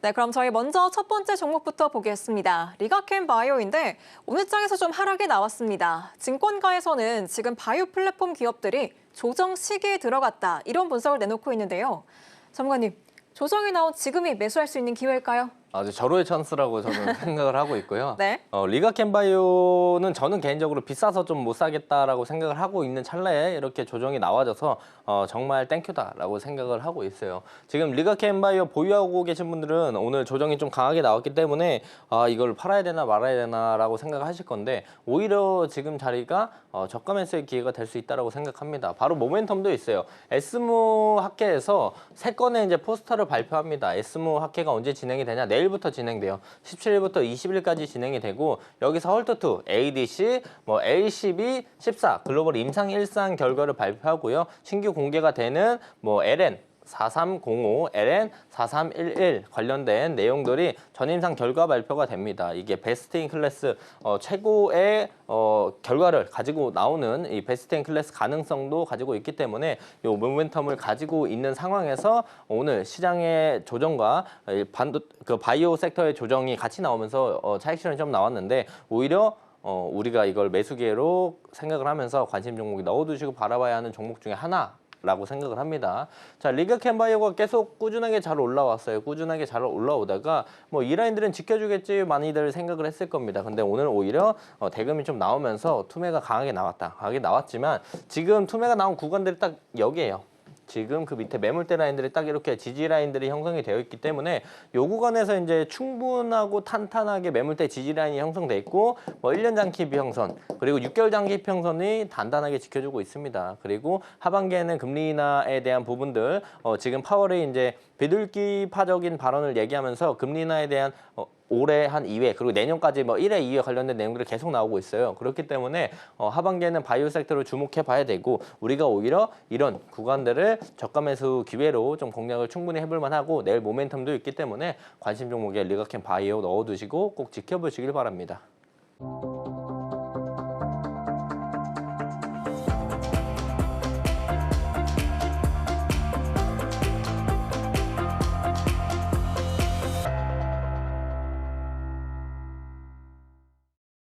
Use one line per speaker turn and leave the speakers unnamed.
네, 그럼 저희 먼저 첫 번째 종목부터 보겠습니다. 리가캠 바이오인데 오늘 장에서 좀 하락이 나왔습니다. 증권가에서는 지금 바이오 플랫폼 기업들이 조정 시기에 들어갔다 이런 분석을 내놓고 있는데요. 전문가님, 조정이 나온 지금이 매수할 수 있는 기회일까요?
아주 절호의 찬스라고 저는 생각을 하고 있고요.
네.
어, 리가 캔바이오는 저는 개인적으로 비싸서 좀 못 사겠다라고 생각을 하고 있는 찰나에 이렇게 조정이 나와져서 어, 정말 땡큐다라고 생각을 하고 있어요. 지금 리가 캔바이오 보유하고 계신 분들은 오늘 조정이 좀 강하게 나왔기 때문에 아, 이걸 팔아야 되나 말아야 되나라고 생각하실 건데 오히려 지금 자리가 어, 저가 매수의 기회가 될 수 있다라고 생각합니다. 바로 모멘텀도 있어요. 에스모 학회에서 세 건의 이제 포스터를 발표합니다. 에스모 학회가 언제 진행이 되냐? 내일부터 진행돼요. 17일부터 20일까지 진행이 되고 여기서 헐트2, ADC, 뭐 LCB 14 글로벌 임상 일상 결과를 발표하고요. 신규 공개가 되는 뭐 LN 4305, LN 4311 관련된 내용들이 전임상 결과 발표가 됩니다. 이게 베스트 인 클래스 어, 최고의 어, 결과를 가지고 나오는 이 베스트 인 클래스 가능성도 가지고 있기 때문에 이 모멘텀을 가지고 있는 상황에서 오늘 시장의 조정과 이 반도 그 바이오 섹터의 조정이 같이 나오면서 어, 차익 실현이 좀 나왔는데 오히려 어, 우리가 이걸 매수 기회로 생각을 하면서 관심 종목이 넣어두시고 바라봐야 하는 종목 중에 하나. 라고 생각을 합니다. 자, 리그 캔바이오가 계속 꾸준하게 잘 올라왔어요. 꾸준하게 잘 올라오다가 뭐 이 라인들은 지켜주겠지 많이들 생각을 했을 겁니다. 근데 오늘 오히려 어, 대금이 좀 나오면서 투매가 강하게 나왔다. 강하게 나왔지만 지금 투매가 나온 구간들이 딱 여기에요. 지금 그 밑에 매물대 라인들이 딱 이렇게 지지 라인들이 형성이 되어 있기 때문에 요 구간에서 이제 충분하고 탄탄하게 매물대 지지 라인이 형성돼 있고 뭐 1년 장기 비형선 그리고 6개월 장기 평선이 단단하게 지켜주고 있습니다. 그리고 하반기에는 금리 인하에 대한 부분들 어, 지금 파월이 이제 비둘기 파적인 발언을 얘기하면서 금리 인하에 대한 어, 올해 한 2회 그리고 내년까지 뭐 1회, 2회 관련된 내용들이 계속 나오고 있어요. 그렇기 때문에 어, 하반기에는 바이오 섹터를 주목해 봐야 되고 우리가 오히려 이런 구간들을 저가 매수 기회로 좀 공략을 충분히 해볼 만하고 내일 모멘텀도 있기 때문에 관심 종목에 리가캠 바이오 넣어두시고 꼭 지켜보시길 바랍니다.